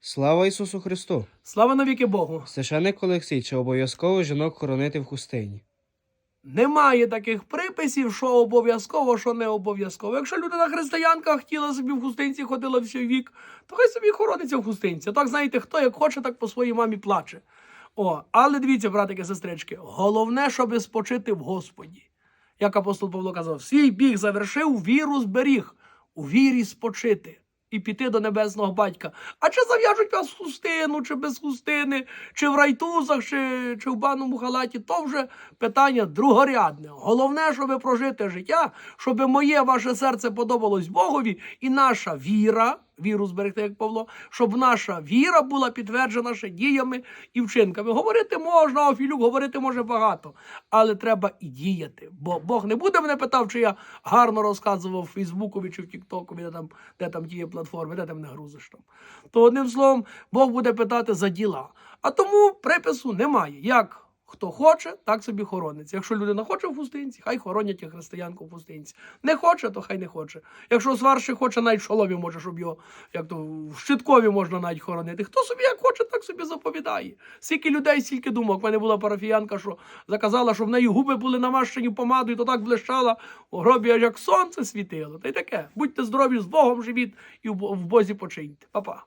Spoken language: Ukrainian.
Слава Ісусу Христу! Слава навіки Богу! Священник Олексій, чи обов'язково жінок хоронити в хустині? Немає таких приписів, що обов'язково, що не обов'язково. Якщо людина християнка хотіла собі в хустинці, ходила всю вік, то хай собі хорониться в хустинці. Так знаєте, хто як хоче, так по своїй мамі плаче. О, але дивіться, братики, сестрички, головне, щоб спочити в Господі. Як апостол Павло казав, свій біг завершив, віру зберіг, у вірі спочити. І піти до небесного батька. А чи зав'яжуть вас в хустину, чи без хустини, чи в райтузах, чи, чи в банному халаті, то вже питання другорядне. Головне, щоб прожити життя, щоб моє ваше серце подобалось Богові, і наша віра, віру зберегти, як Павло, щоб наша віра була підтверджена ще діями і вчинками. Говорити можна, а Філюк говорити може багато, але треба і діяти. Бо Бог не буде мене питав, чи я гарно розказував в Фейсбукові чи в Тіктокові, де там, де там ті є платформи, де ти мене грузиш там. То одним словом, Бог буде питати за діла. А тому припису немає. Як хто хоче, так собі хорониться. Якщо людина хоче в хустинці, хай хоронять християнку в хустинці. Не хоче, то хай не хоче. Якщо сварщик хоче, навіть в шоломі може, щоб його, як то в щиткові можна навіть хоронити. Хто собі як хоче, так собі заповідає. Скільки людей, стільки думок. У мене була парафіянка, що заказала, щоб в неї губи були намащені помадою, то так блищала у гробі, як сонце світило. Та й таке. Будьте здорові з Богом живіть і в Бозі починьте. Па-па.